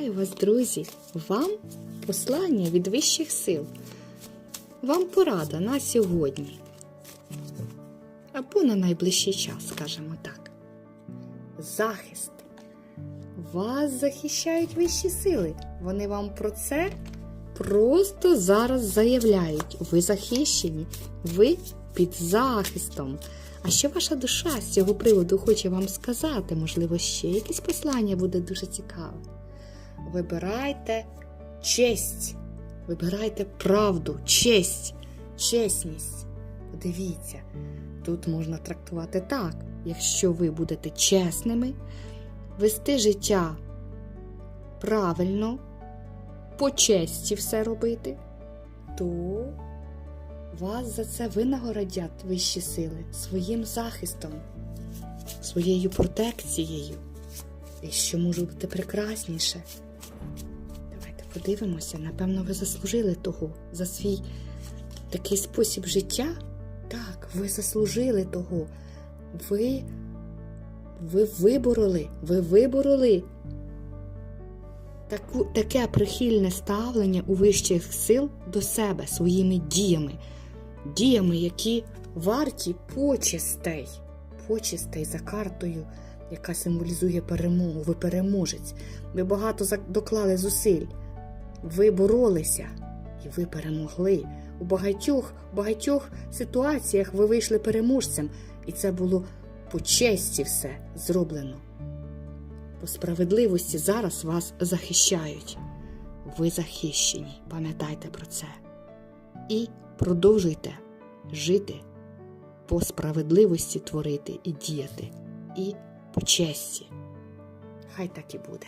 Вітаю вас, друзі! Вам послання від вищих сил. Вам порада на сьогодні. Або на найближчий час, скажімо так. Захист. Вас захищають вищі сили. Вони вам про це просто зараз заявляють. Ви захищені, ви під захистом. А що ваша душа з цього приводу хоче вам сказати? Можливо, ще якесь послання буде дуже цікаве. Вибирайте честь, вибирайте правду, честь, чесність. Подивіться, тут можна трактувати так: якщо ви будете чесними, вести життя правильно, по честі все робити, то вас за це винагородять вищі сили своїм захистом, своєю протекцією. І що може бути прекрасніше? Давайте подивимося, напевно, ви заслужили того за свій такий спосіб життя. Так, ви заслужили того. Ви, ви вибороли, ви вибороли таку, таке прихильне ставлення у вищих сил до себе своїми діями, діями, які варті почестей, почестей за картою, яка символізує перемогу. Ви переможець. Ви багато доклали зусиль. Ви боролися і ви перемогли. У багатьох, багатьох ситуаціях ви вийшли переможцем, і це було по честі все зроблено. По справедливості зараз вас захищають. Ви захищені, пам'ятайте про це. І продовжуйте жити по справедливості творити і діяти, і по честі. Хай так і буде.